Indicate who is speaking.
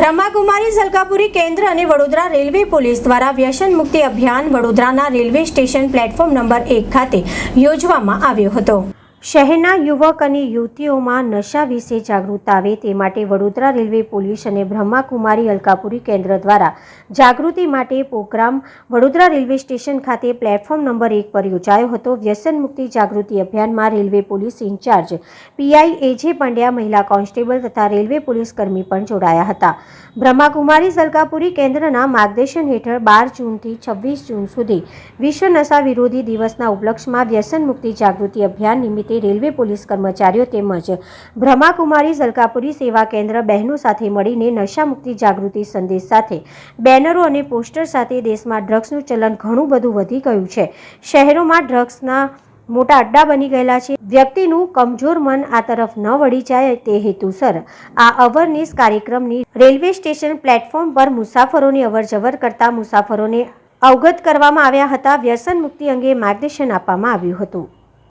Speaker 1: બ્રહ્માકુમારી સલકાપુરી કેન્દ્ર અને Vadodara railway police દ્વારા વ્યસન મુક્તિ અભિયાન વડોદરાના રેલવે સ્ટેશન પ્લેટફોર્મ નંબર એક ખાતે યોજવામાં આવ્યો હતો. શહેરના યુવક અને યુવતીઓમાં નશા વિશે જાગૃતતા આવે તે માટે વડોદરા રેલવે પોલીસ અને બ્રહ્માકુમારી અલકાપુરી કેન્દ્ર દ્વારા જાગૃતિ માટે પ્રોગ્રામ વડોદરા રેલવે સ્ટેશન ખાતે પ્લેટફોર્મ નંબર એક પર યોજાયો હતો. વ્યસન મુક્તિ જાગૃતિ અભિયાનમાં railway police incharge PI AJ Pandya મહિલા કોન્સ્ટેબલ તથા રેલવે પોલીસ કર્મી પણ જોડાયા હતા. બ્રહ્માકુમારી સલકાપુરી કેન્દ્રના માર્ગદર્શન હેઠળ બાર જૂનથી છવ્વીસ જૂન સુધી વિશ્વ નશા વિરોધી દિવસના ઉપલક્ષમાં વ્યસન મુક્તિ જાગૃતિ અભિયાન નિમિત્તે રેલવે પોલીસ કર્મચારીઓ તેમજ બ્રહ્માકુમારી સલકાપુરી સેવા કેન્દ્ર બહેનો સાથે મળીને નશામુક્તિ જાગૃતિ સંદેશ સાથે, બેનરો અને પોસ્ટર સાથે દેશમાં ડ્રગ્સનું ચલન ઘણું બધું વધી ગયું છે. શહેરોમાં ડ્રગ્સના મોટા અડ્ડા બની ગયેલા છે. વ્યક્તિનું કમજોર મન આ તરફ ન વળી જાય તે હેતુસર આ અવરનેસ કાર્યક્રમની રેલવે સ્ટેશન પ્લેટફોર્મ પર મુસાફરોની અવરજવર કરતા મુસાફરોને અવગત કરવામાં આવ્યા હતા. વ્યસન મુક્તિ અંગે માર્ગદર્શન આપવામાં આવ્યું હતું.